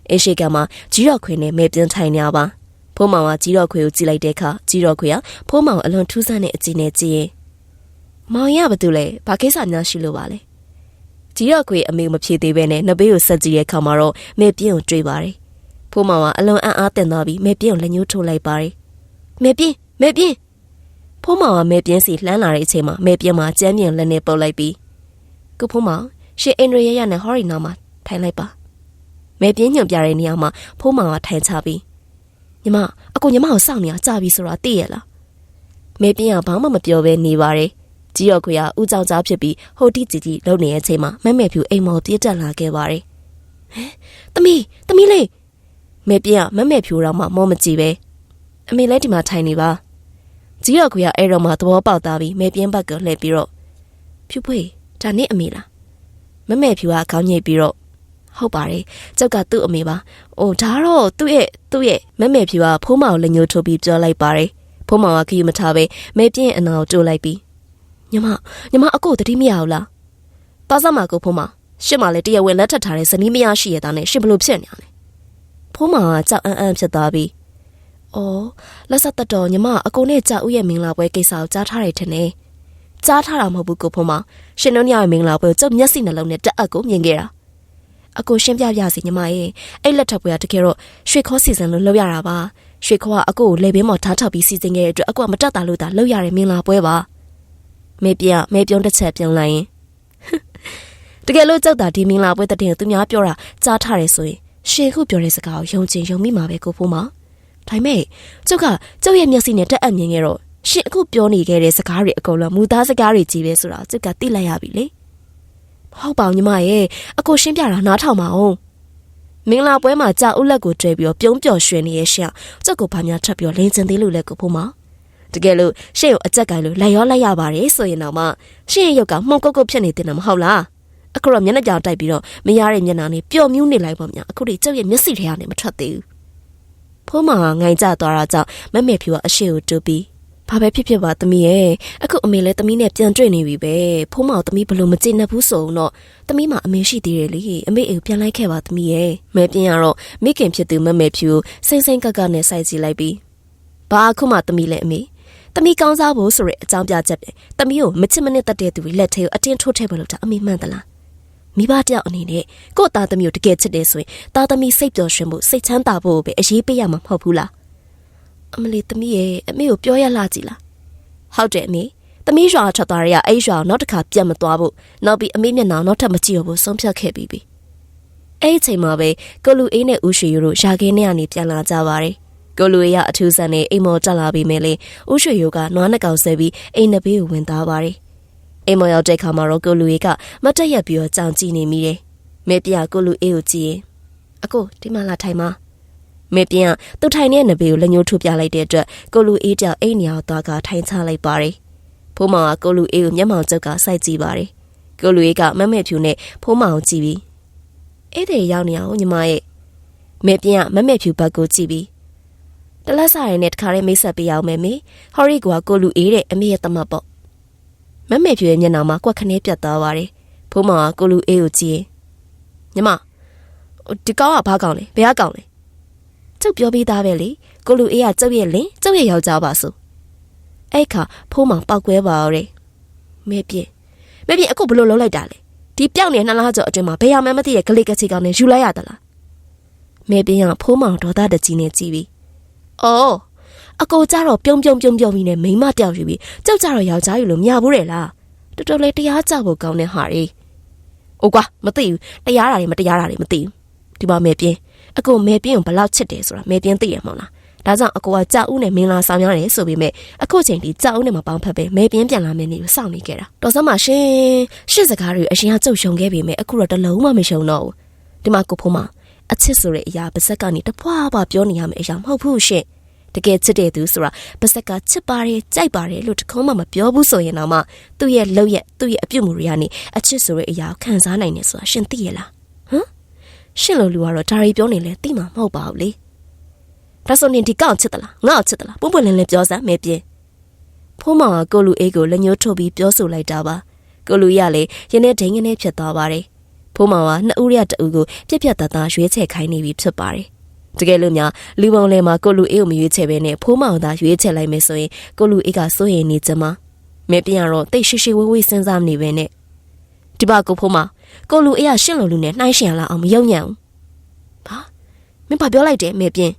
အိရှိကမှာကြီးတော်ခွေနဲ့မဲပြင်းထိုင်နေပါဖိုးမောင်ကကြီးတော်ခွေကိုကြည့်လိုက်တဲ့အခါကြီးတော်ခွေကဖိုးမောင်အလွန်ထူးဆန်းတဲ့အကြည့်နဲ့ကြည့်ရင်မောင်ရဘာတူလဲဘာကိစ္စများရှိလို့ပါလဲကြီးတော်ခွေအမေမဖြေသေးပဲနဲ့နှစ်ဘေးကိုဆက်ကြည့်တဲ့အခါမှာတော့မဲပြင်းကိုတွေးပါတယ်ဖိုးမောင်ကအလွန်အံ့အားသင့်သွားပြီးမဲပြင်းကိုလက်ညှိုးထိုးလိုက်ပါတယ်မဲပြင်းမဲပြင်း ဖိုးမောင်ကမဲပြင်းစီလှမ်းလာတဲ့အချိန်မှာမဲပြင်းမှာကြမ်းမြင်လက်နဲ့ပုတ်လိုက်ပြီးကိုဖိုးမောင်ရှင်အင်ဒရီယရနဲ့ဟော်ရီနာမှာထိုင်လိုက်ပါမဲပြင်းညွန်ပြတဲ့နေရာမှာဖိုးမောင်ကထိုင်ချပြီးညီမအကိုညီမကိုစောင့်နေရကြပြီဆိုတာသိရလားမဲပြင်းကဘာမှမပြောဘဲနေပါတယ်ကြီးရော်ခွေကဥကြောင်ကြားဖြစ်ပြီးဟိုတိကြည်ကြည်လုံနေတဲ့အချိန်မှာမက်မဲဖြူအိမ်မော်ပြေးတက်လာခဲ့ပါတယ်ဟမ်သမီးသမီးလေးမဲပြင်းကမက်မဲဖြူတော့မှမောမကြည့်ပဲအမေလည်းဒီမှာထိုင်နေပါ ကြီးရော်ခွေကအဲ့တော့မှသဘောပေါက်သားပြီးမဲပြင်းဘက်ကလှည့်ပြီးတော့ဖြူဖွေးဒါနဲ့အမေလားမမဲဖြူကခေါင်းညိတ်ပြီးတော့ဟုတ်ပါတယ်ကျောက်ကသူ့အမေပါ။အိုဒါတော့သူ့ရဲ့သူ့ရဲ့မမဲဖြူကဖိုးမောင်လက်ညှိုးထိုးပြီးပြောလိုက်ပါတယ်။ဖိုးမောင်ကခရီးမထားပဲမဲပြင်းအနာကိုတိုးလိုက်ပြီးညီမညီမအကိုတတိမရဘူးလား။ပါစမကိုဖိုးမောင်ရှစ်မလည်းတရားဝင်လက်ထပ်ထားတဲ့ဇနီးမယားရှိရတာနဲ့ရှင်ဘလို့ဖြစ်နေရလဲ။ဖိုးမောင်ကကြောက်အံ့အံ့ဖြစ်သွားပြီး အော်လက်ဆက်တတော်ညီမအကိုနဲ့ကြောက်ဦးရဲ့မင်္ဂလာပွဲကိစ္စကိုကြားထားရတဲ့နဲ့ကြားထားတာမဟုတ်ဘူးကိုဖုံးမရှင်တို့ညရဲ့မင်္ဂလာပွဲကိုကျုပ်မျက်စိနှလုံးနဲ့တက်အပ်ကိုမြင်ခဲ့တာအကိုရှင်းပြပြစီညီမရဲ့အဲ့လက်ထပ်ပွဲကတကယ်တော့ရွှေခေါ်စီစဉ်လို့လုပ်ရတာပါရွှေခေါ်ကအကိုကိုလေဘင်းမော်ထားထောက်ပြီးစီစဉ်ခဲ့တဲ့အတွက်အကိုကမတက်တာလို့သာလုပ်ရတဲ့မင်္ဂလာပွဲပါမေပြမေပြုံးတစ်ချက်ပြုံးလိုက်ရင်တကယ်လို့ကြောက်တာဒီမင်္ဂလာပွဲတဲ့တင်သူများပြောတာကြားထားတယ်ဆိုရင်ရှေခုပြောတဲ့စကားကိုယုံကျင်ယုံမိမှာပဲကိုဖိုးမ ဒါပေမဲ့ကျုပ်ကကျုပ်ရဲ့မျက်စိနဲ့တက်အပ်မြင်ခဲ့တော့ရှင်အခုပြောနေခဲ့တဲ့စကားတွေအကုန်လုံးမူသားစကားတွေကြီးပဲဆိုတာကျုပ်ကသိလိုက်ရပြီလေဟုတ်ပါဘူးညီမရဲ့အကိုရှင်းပြတာနားထောင်ပါအောင်မင်္ဂလာပွဲမှာကြာဥလက်ကိုတွဲပြီးတော့ပြုံးပျော်ရွှင်နေရဲ့ရှင်ကျုပ်ကိုဘာများထပ်ပြီးတော့လင်းချင်သေးလို့လဲကိုဖို့မတကယ်လို့ရှင့်ကိုအကြက်ကင်လို့လက်ရောလက်ရပါတယ်ဆိုရင်တော့မှရှင့်ရဲ့ရုပ်ကမှုန်ကုတ်ကုတ်ဖြစ်နေတယ်မဟုတ်လားအခုတော့မျက်နှာကြောင်တိုက်ပြီးတော့မရတဲ့မျက်နှာနဲ့ပျော်မြူးနေလိုက်ပါများအခုဒီကျုပ်ရဲ့မျက်စိထဲကနေမထွက်သေးဘူး ဖိုးမောင်ကငိုင်ကြသွားတာကြောင့်မမေဖြူကအရှိကိုတူပြီးဘာပဲဖြစ်ဖြစ်ပါသမီးရဲ့အခုအမေလည်းသမီးနဲ့ပြန်တွေ့နေပြီပဲဖိုးမောင်သမီးဘလို့မကြည့်နဲ့ဘူးဆိုတော့သမီးမှအမေရှိသေးတယ်လေအမေအိမ်ပြန်လိုက်ခဲ့ပါသမီးရဲ့မဲပြင်းရတော့မိခင်ဖြစ်သူမမေဖြူစိမ့်စိမ့်ကက်ကနဲ့စိုက်ကြည့်လိုက်ပြီးဘာအခုမှသမီးလည်းအမေသမီးကောင်းစားဖို့ဆိုတဲ့အကြောင်းပြချက်ပဲသမီးကိုမချစ်မနစ်တတ်တဲ့သူတွေလက်ထဲကိုအတင်းထိုးထည့်ဖို့လို့တာအမေမှန်သလား မိဘတယောက်အနေနဲ့ကို့သားသမီးကိုတကယ်ချစ်တယ်ဆိုရင်သားသမီးစိတ်ပျော်ရွှင်ဖို့စိတ်ချမ်းသာဖို့ပဲအရေးပေးရမှာမဟုတ်ဘူးလားအမလီသမီးရဲ့အမေကိုပြောရလာကြည်လားဟုတ်တယ်အမေသမီးရွာထွက်သွားရအဲ့ရွာနောက်တစ်ခါပြန်မသွားဖို့နောက်ပြီးအမေမျက်နှာနောက်ထပ်မကြည့်ရဘူးဆုံးဖြတ်ခဲ့ပြီးပြီအဲ့ဒီချိန်မှာပဲကိုလူအေးနဲ့ဦးရွှေရိုးတို့ရာခင်းထဲကနေပြန်လာကြပါတယ်ကိုလူအေးကအထူးဆန်နဲ့အိမ်မော်တက်လာပြီးမယ်လေဦးရွှေရိုးကနွားနှကောင်ဆဲပြီးအိမ်နဘေးကိုဝင်သားပါတယ် အိမ်မော်ရောက်တဲ့ခါမှာတော့ကိုလူအေးကမတက်ရက်ပြီးတော့ကြောင်ကြည့်နေမိတယ်မဲပြကိုလူအေးကိုကြည့်ရင်အကိုဒီမှာလာထိုင်ပါမေပြင်းကသူထိုင်တဲ့နဘေကိုလက်ညှိုးထုတ်ပြလိုက်တဲ့အတွက်ကိုလူအေးကြောင့်အိမ်နေအောင်သွားကထိုင်ချလိုက်ပါတယ်။ဖိုးမောင်ကကိုလူအေးကိုမျက်မှောင်ကျုပ်ကစိုက်ကြည့်ပါတယ်။ကိုလူအေးကမက်မဲဖြူနဲ့ဖိုးမောင်ကိုကြည့်ပြီးဧည့်သည်ရောက်နေအောင်ညီမရဲ့မေပြင်းကမက်မဲဖြူဘက်ကိုကြည့်ပြီးတလက်စားရင်နဲ့တခါလေးမိတ်ဆက်ပေးအောင်မယ်မေဟော်ရီကကိုလူအေးတဲ့အမေရဲ့တမတ်ပေါ့ မက်မဲဖြူရဲ့မျက်နှာမှာကွက်ခနဲပြတ်သွားပါတယ်။ဖိုးမောင်ကကိုလူအေးကိုကြည့်ညီမဒီကောင်ကဘာကောင်လဲဘယ်ကကောင်လဲကျုပ်ပြောပြီးသားပဲလေကိုလူအေးကကျုပ်ရဲ့လင်ကျုပ်ရဲ့ယောက်ျားပါဆိုအဲ့ခါဖိုးမောင်ပောက်ကွဲပါရဲ့မေပြင်းမေပြင်းအခုဘလို့လုံးလိုက်တာလဲဒီပြောင်းနေနှစ်လားကျော်အတွင်းမှာဘယ်ရမှမသိတဲ့ဂလိကချီကောင်နဲ့ယူလိုက်ရသလားမေပြင်းကဖိုးမောင်ဒေါသတကြီးနဲ့ကြည့်ပြီးအော် အကိုကြတော့ပြုံးပြုံးပြုံးပြုံးပြီးနဲ့မိမတယောက်ယူပြီးကြောက်ကြတော့ယောက်ျားယူလို့မရဘူးတဲ့လားတော်တော်လေးတရားကြဖို့ကောင်းတဲ့ဟာတွေ။အိုကွာမသိဘူးတရားတာတွေမတရားတာတွေမသိဘူး။ဒီမှာမေပြင်းအကိုမေပြင်းကိုဘလောက်ချစ်တယ်ဆိုတာမေပြင်းသိရမှာလား။ဒါကြောင့်အကိုကကြောက်ဦးနဲ့မင်းလာဆောင်ရတယ်ဆိုပေမဲ့အခုချိန်ထိကြောက်ဦးနဲ့မပေါင်းဖက်ပဲမေပြင်းပြန်လာမယ်နေကိုစောင့်နေခဲ့တာ။တော်စမ်းမရှင်ရှစ်စကားတွေအရင်ကကြုတ်ရှုံခဲ့ပေမဲ့အခုတော့တလုံးမှမရှုံတော့ဘူး။ဒီမှာကိုဖိုးမအချစ်ဆိုတဲ့အရာပါဇက်ကနေတဖွာဖွာပြောနေရမယ့်အရာမဟုတ်ဘူးရှင့်။ တကယ်ချစ်တဲ့သူဆိုတာပါဇက်ကချစ်ပါတယ်ကြိုက်ပါတယ်လို့တခုံးမှမပြောဘူးဆိုရင်တော့မှသူ့ရဲ့လှုပ်ရက်သူ့ရဲ့အပြုတ်မှုတွေကနေအချစ်ဆိုတဲ့အရာကိုခံစားနိုင်နေဆိုတာရှင်သိရလားဟမ်ရှင်လိုလူကတော့ဒါရီပြောနေလဲသိမှာမဟုတ်ပါဘူးလေဒါဆိုရင်ဒီကောက်ချစ်သလားငါ့ကိုချစ်သလားပုံပွင့်လင်းလင်းပြောစမ်းမဲပြင်းဖိုးမောင်ကကိုလူအေးကိုလက်ညှိုးထုတ်ပြီးပြောဆိုလိုက်တာပါကိုလူရလေရင်းနဲ့ဒိန်ကနေဖြစ်သွားပါတယ်ဖိုးမောင်ကနှစ်ဦးရတအူကိုပြက်ပြက်သားသားရွေးချယ်ခိုင်းနေပြီဖြစ်ပါတယ် တကယ်လို့များလူပုံလဲမှာကိုလူအေးကိုမရွေးချယ်ဘဲနဲ့ဖိုးမောင်သာရွေးချယ်လိုက်မယ်ဆိုရင်ကိုလူအေးကစိုးရိမ်နေကြမှာမဲပြန်တော့တိတ်ရှိရှိဝေးဝေးစဉ်းစားနေပဲနဲ့ဒီပါကိုဖိုးမောင်ကိုလူအေးကရှင့်လိုလူနဲ့နှိုင်းရှင်လာအောင်မယုံညံ့ဘူးဘာမင်းဘာပြောလိုက်တယ်မဲပြင်း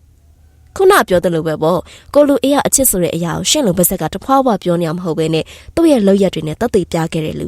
ခုနပြောတယ်လို့ပဲပေါ့ကိုလူအေးကအချစ်ဆိုတဲ့အရာကိုရှင့်လိုပါဇက်ကတဖွာဖွာပြောနေမှာမဟုတ်ဘဲနဲ့သူ့ရဲ့လောက်ရက်တွေနဲ့တတ်သိပြခဲ့တယ်လူ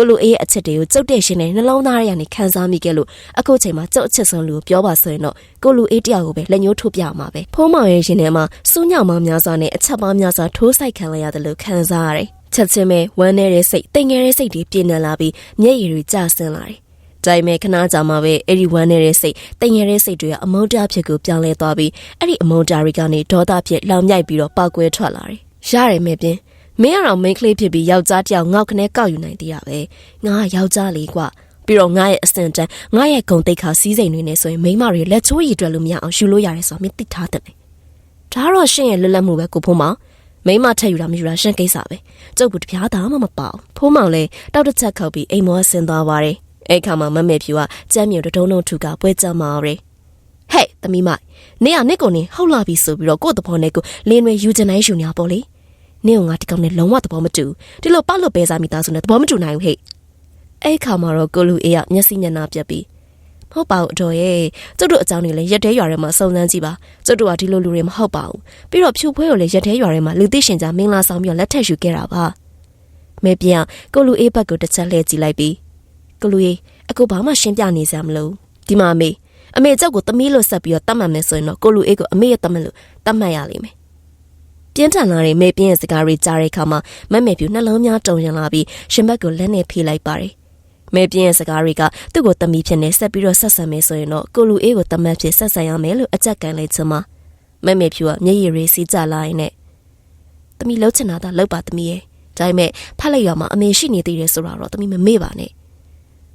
ကိုလူအေးရဲ့အချစ်တွေကိုကျုပ်တဲ့ရှင်နဲ့နှလုံးသားထဲကနေခံစားမိခဲ့လို့အခုချိန်မှာကျုပ်အချစ်ဆုံးလူကိုပြောပါဆိုရင်တော့ကိုလူအေးတယောက်ကိုပဲလက်ညှိုးထိုးပြမှာပဲဖုံးမောင်ရဲ့ရှင်ထဲမှာစူးညောင်မောင်များစွာနဲ့အချက်ပေါင်းများစွာထိုးဆိုင်ခံလိုက်ရတယ်လို့ခံစားရတယ်ချက်ချင်းပဲဝမ်းနေတဲ့စိတ်တိမ်ငယ်တဲ့စိတ်တွေပြင်းနေလာပြီးမျက်ရည်တွေကျဆင်းလာတယ်ဒါပေမဲ့ခဏကြာမှပဲအဲ့ဒီဝမ်းနေတဲ့စိတ်တိမ်ငယ်တဲ့စိတ်တွေကအမုန်းတရားဖြစ်ကိုပြောင်းလဲသွားပြီးအဲ့ဒီအမုန်းတရားတွေကနေဒေါသဖြစ်လောင်မြိုက်ပြီးတော့ပောက်ကွဲထွက်လာတယ်ရတယ်မဲ့ပြင်း မင်းကတော့မိန်းကလေးဖြစ်ပြီးယောက်ျားတယောက်ငေါက်ခနဲ့ကောက်ယူနိုင်သေးရပဲငါကယောက်ျားလေးကွာပြီးတော့ငါရဲ့အစင်တန်းငါရဲ့ဂုံတိတ်ခါစီးစိမ်တွေနဲ့ဆိုရင်မိန်းမတွေလက်ချိုးရည်တွက်လို့မရအောင်ယူလို့ရတယ်ဆိုတော့မင်းသိထားတယ်ဒါတော့ရှင့်ရဲ့လွတ်လပ်မှုပဲကိုဖုံးမောင်မိမထက်ယူတာမယူတာရှင်းကိစ္စပဲကျုပ်ကတပြားသားမှမပေါ့ဖိုးမောင်လည်းတောက်တစ်ချက်ခောက်ပြီးအိမ်မောဆင်းသွားပါတယ်အဲ့ခါမှာမမေဖြူကကြမ်းမြုံတုံးတုံးထူကပွဲကြမှာရယ်ဟဲ့သမီးမနေရနစ်ကိုနေဟုတ်လာပြီဆိုပြီးတော့ကို့တဘောနဲ့ကိုလင်းတွေယူချင်တိုင်းယူနေပါလေ နင့်ကငါဒီကောင်နဲ့လုံးဝသဘောမတူဒီလိုပတ်လို့ပဲစားမိသားစုနဲ့သဘောမတူနိုင်ဘူးဟဲ့အဲ့ခါမှာတော့ကိုလူအေးကမျက်စိမျက်နှာပြက်ပြီးမဟုတ်ပါဘူးအတော်ရဲ့ကျုပ်တို့အကြောင်းတွေလည်းရက်သေးရွာထဲမှာစုံစမ်းကြည့်ပါကျုပ်တို့ကဒီလိုလူတွေမဟုတ်ပါဘူးပြီးတော့ဖြူဖွဲကိုလည်းရက်သေးရွာထဲမှာလူသိရှင်ကြမင်းလာဆောင်ပြီးလက်ထက်ယူခဲ့တာပါမေပြန်ကိုလူအေးဘက်ကိုတစ်ချက်လှည့်ကြည့်လိုက်ပြီးကိုလူအေးအခုဘာမှရှင်းပြနေစရာမလိုဒီမှာအမေအမေကျောက်ကိုသမီးလို့ဆက်ပြီးတော့တတ်မှတ်မယ်ဆိုရင်တော့ကိုလူအေးကိုအမေရဲ့တတ်မှတ်လို့တတ်မှတ်ရလိမ့်မယ် ပြင်းထန်လာတဲ့မေပြင်းရဲ့စကားတွေကြားတဲ့အခါမှာမက်မေပြူနှလုံးများတုန်ရင်လာပြီးရှင်ဘက်ကိုလက်နဲ့ဖိလိုက်ပါတယ်မဲပြင်းရဲ့စကားတွေကသူ့ကိုတမီဖြစ်နေဆက်ပြီးတော့ဆက်ဆံမယ်ဆိုရင်တော့ကိုလူအေးကိုတမတ်ဖြစ်ဆက်ဆံရမယ်လို့အကြက်ကန်လိုက်ချင်မှာမဲမေဖြူကမျက်ရည်တွေစီးကြလာရင်နဲ့တမီလှုပ်ချင်တာသာလှုပ်ပါတမီရဲ့ဒါပေမဲ့ဖက်လိုက်ရမှာအမေရှိနေသေးတယ်ဆိုတော့တမီမမေ့ပါနဲ့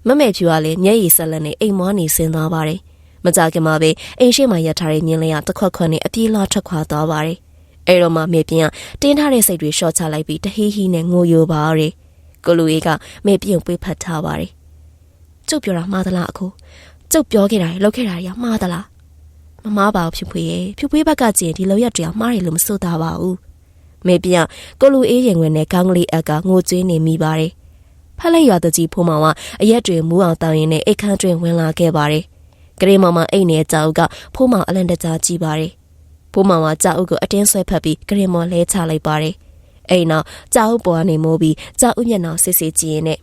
မမေဖြူကလည်းမျက်ရည်ဆက်လက်နဲ့အိမ်မွားနေဆင်းသွားပါတယ်မကြခင်မှာပဲအိမ်ရှိမှရထားတဲ့မြင်းလေးကတစ်ခွက်ခွက်နဲ့အပြေးလာထွက်ခွာသွားပါတယ် အဲ့တော့မှမေပြင်းကတင်းထားတဲ့စိတ်တွေရှော့ချလိုက်ပြီးတဟီးဟီနဲ့ငိုယိုပါရယ်ကိုလူအေးကမေပြင်းကိုပေးဖတ်ထားပါတယ်ကျုပ်ပြောတာမှားသလားအခုကျုပ်ပြောခဲ့တာလုပ်ခဲ့တာတွေကမှားသလားမမားပါဘူးဖြူဖွေးရဲ့ဖြူဖွေးဘက်ကကြည့်ဒီလောက်ရက်တရားမှားတယ်လို့မဆိုသားပါဘူးမေပြင်းကိုလူအေးရင်ဝင်နဲ့ကောင်းကလေးအက်ကငိုကြွေးနေမိပါတယ်ဖက်လိုက်ရွာတကြီးဖိုးမောင်ကအရက်တွေမူးအောင်တောင်းရင်နဲ့အိတ်ခမ်းတွင်ဝင်လာခဲ့ပါတယ်ကလေးမောင်မအိတ်နေတဲ့ကြောက်ကဖိုးမောင်အလန့်တကြားကြည့်ပါတယ် ဖိုးမောင်ကကြောက်ကိုအတင်းဆွဲဖက်ပြီးကရင်မော်လဲချလိုက်ပါတယ်အဲ့နောက်ကြောက်ပေါ်ကနေမိုးပြီးကြောက်ဥမျက်နှာစစ်စစ်ကြည့်ရင်နဲ့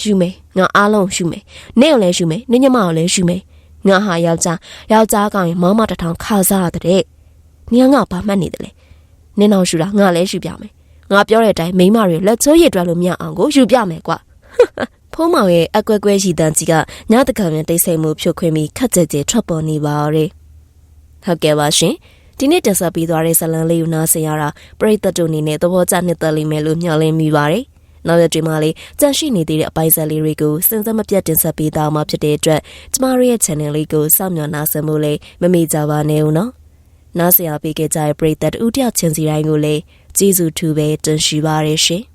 ယူမယ်ငါအားလုံးယူမယ်နင့်ကိုလည်းယူမယ်နင့်ညမကိုလည်းယူမယ်ငါဟာယောက်ျားယောက်ျားကောင်ရင်မောင်းမတထောင်ခါစားရတဲ့နင်ကငါဘာမှတ်နေတယ်လေနင်တော့ယူတာငါလည်းယူပြမယ်ငါပြောတဲ့အတိုင်းမိမတွေလက်ချိုးရည်တွက်လို့မရအောင်ကိုယူပြမယ်ကွာဖုံးမောင်ရဲ့အကွက်ကွဲရှိတန်းကြီးကညတကံပြန်တိတ်ဆိတ်မှုဖြုတ်ခွင်းပြီးခက်ကြဲကြဲထွက်ပေါ်နေပါရဲ့ ဟုတ်ကဲ့ပါရှင်ဒီနေ့တင်ဆက်ပေးသွားတဲ့ဇလံလေးကိုနားဆင်ရတာပရိသတ်တို့အနေနဲ့သဘောကျနှစ်သက်လိမ့်မယ်လို့မျှော်လင့်မိပါတယ်။နောက်ရက်တွေမှာလည်းကြန့်ရှိနေသေးတဲ့အပိုင်းဆက်လေးတွေကိုစဉ်ဆက်မပြတ်တင်ဆက်ပေးသွားမှာဖြစ်တဲ့အတွက်ကျမတို့ရဲ့ channel လေးကိုစောင့်မျှော်နားဆင်ဖို့လည်းမမေ့ကြပါနဲ့ဦးနော်။နားဆင်ရပေးကြတဲ့ပရိသတ်ဦးတယောက်ချင်းစီတိုင်းကိုလည်းကျေးဇူးထူးပဲတင်ရှိပါရရှင်။